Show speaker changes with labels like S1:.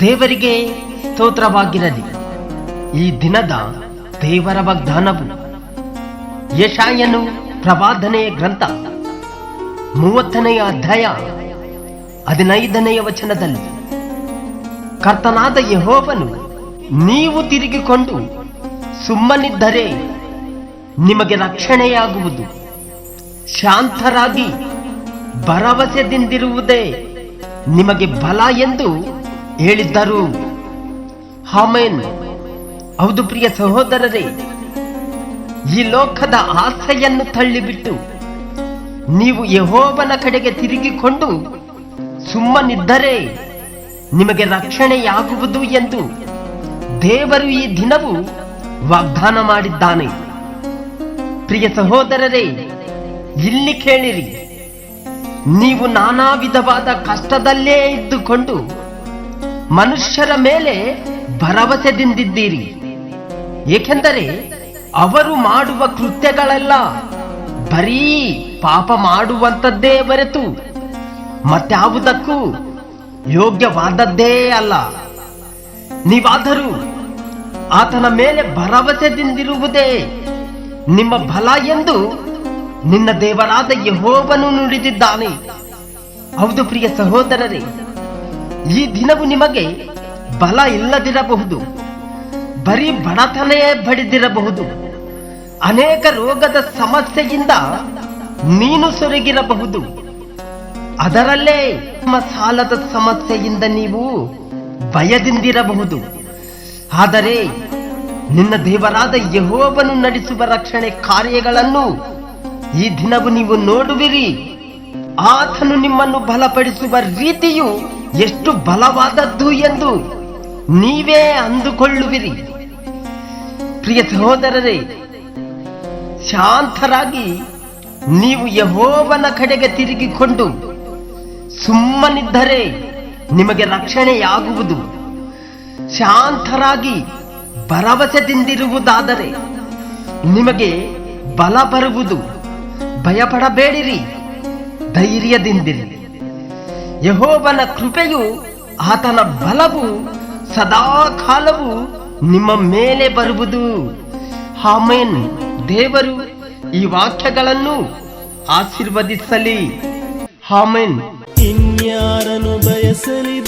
S1: ದೇವರಿಗೆ ಸ್ತೋತ್ರವಾಗಿರಲಿ. ಈ ದಿನದ ದೇವರ ವಾಗ್ದಾನವು ಯಶಾಯನು ಪ್ರವಾದನೆಯ ಗ್ರಂಥ ಮೂವತ್ತನೆಯ ಅಧ್ಯಾಯ ಹದಿನೈದನೆಯ ವಚನದಲ್ಲಿ, ಕರ್ತನಾದ ಯಹೋವನು, ನೀವು ತಿರುಗಿಕೊಂಡು ಸುಮ್ಮನಿದ್ದರೆ ನಿಮಗೆ ರಕ್ಷಣೆಯಾಗುವುದು. ಶಾಂತರಾಗಿ ಭರವಸೆದಿಂದಿರುವುದೇ ನಿಮಗೆ ಬಲ ಎಂದು ಹೇಳಿದ್ದರು. ಹಾಮೇನ್, ಹೌದು ಪ್ರಿಯ ಸಹೋದರರೇ, ಈ ಲೋಕದ ಆಸೆಯನ್ನು ತಳ್ಳಿಬಿಟ್ಟು ನೀವು ಯಹೋಬನ ಕಡೆಗೆ ತಿರುಗಿಕೊಂಡು ಸುಮ್ಮನಿದ್ದರೆ ನಿಮಗೆ ರಕ್ಷಣೆಯಾಗುವುದು ಎಂದು ದೇವರು ಈ ದಿನವು ವಾಗ್ದಾನ ಮಾಡಿದ್ದಾನೆ. ಪ್ರಿಯ ಸಹೋದರರೇ ಇಲ್ಲಿ ಕೇಳಿರಿ. ನೀವು ನಾನಾ ವಿಧವಾದ ಕಷ್ಟದಲ್ಲೇ ಇದ್ದುಕೊಂಡು ಮನುಷ್ಯರ ಮೇಲೆ ಭರವಸೆದಿಂದಿದ್ದೀರಿ. ಏಕೆಂದರೆ ಅವರು ಮಾಡುವ ಕೃತ್ಯಗಳೆಲ್ಲ ಬರೀ ಪಾಪ ಮಾಡುವಂಥದ್ದೇ ಬರೆತು ಮತ್ಯಾವುದಕ್ಕೂ ಯೋಗ್ಯವಾದದ್ದೇ ಅಲ್ಲ. ನೀವಾದರೂ ಆತನ ಮೇಲೆ ಭರವಸೆದಿಂದಿರುವುದೇ ನಿಮ್ಮ ಬಲ ಎಂದು ನಿನ್ನ ದೇವರಾದ ಯಹೋವನು ನುಡಿದಿದ್ದಾನೆ. ಹೌದು ಪ್ರಿಯ ಸಹೋದರರೇ, ಈ ದಿನವು ನಿಮಗೆ ಬಲ ಇಲ್ಲದಿರಬಹುದು, ಬರೀ ಬಡತನೆಯೇ ಬಡಿದಿರಬಹುದು. ಅನೇಕ ರೋಗದ ಸಮಸ್ಯೆಯಿಂದ ನೀನು ಸೊರಗಿರಬಹುದು. ಅದರಲ್ಲೇ ನಿಮ್ಮ ಸಾಲದ ಸಮಸ್ಯೆಯಿಂದ ನೀವು ಭಯದಿಂದಿರಬಹುದು. ಆದರೆ ನಿನ್ನ ದೇವರಾದ ಯಹೋವನು ನಡೆಸುವ ರಕ್ಷಣೆ ಕಾರ್ಯಗಳನ್ನು ಈ ದಿನವು ನೀವು ನೋಡುವಿರಿ. ಆತನು ನಿಮ್ಮನ್ನು ಬಲಪಡಿಸುವ ರೀತಿಯು ಎಷ್ಟು ಬಲವಾದದ್ದು ಎಂದು ನೀವೇ ಅಂದುಕೊಳ್ಳುವಿರಿ. ಪ್ರಿಯ ಸಹೋದರರೇ, ಶಾಂತರಾಗಿ ನೀವು ಯಹೋವನ ಕಡೆಗೆ ತಿರುಗಿಕೊಂಡು ಸುಮ್ಮನಿದ್ದರೆ ನಿಮಗೆ ರಕ್ಷಣೆಯಾಗುವುದು. ಶಾಂತರಾಗಿ ಭರವಸೆದಿಂದಿರುವುದಾದರೆ ನಿಮಗೆ ಬಲ ಬರುವುದು. ಭಯಪಡಬೇಡಿರಿ, ಧೈರ್ಯದಿಂದಿರಿ. ಯಹೋವನ ಕೃಪೆಯು ಆತನ ಬಲವು ಸದಾ ಕಾಲವು ನಿಮ್ಮ ಮೇಲೆ ಬರುವುದು. ಹಾಮೇನ್ ದೇವರು ಈ ವಾಕ್ಯಗಳನ್ನು ಆಶೀರ್ವದಿಸಲಿ. ಹಾಮೇನ್
S2: ಇನ್ಯಾರನು ಬಯಸಲಿ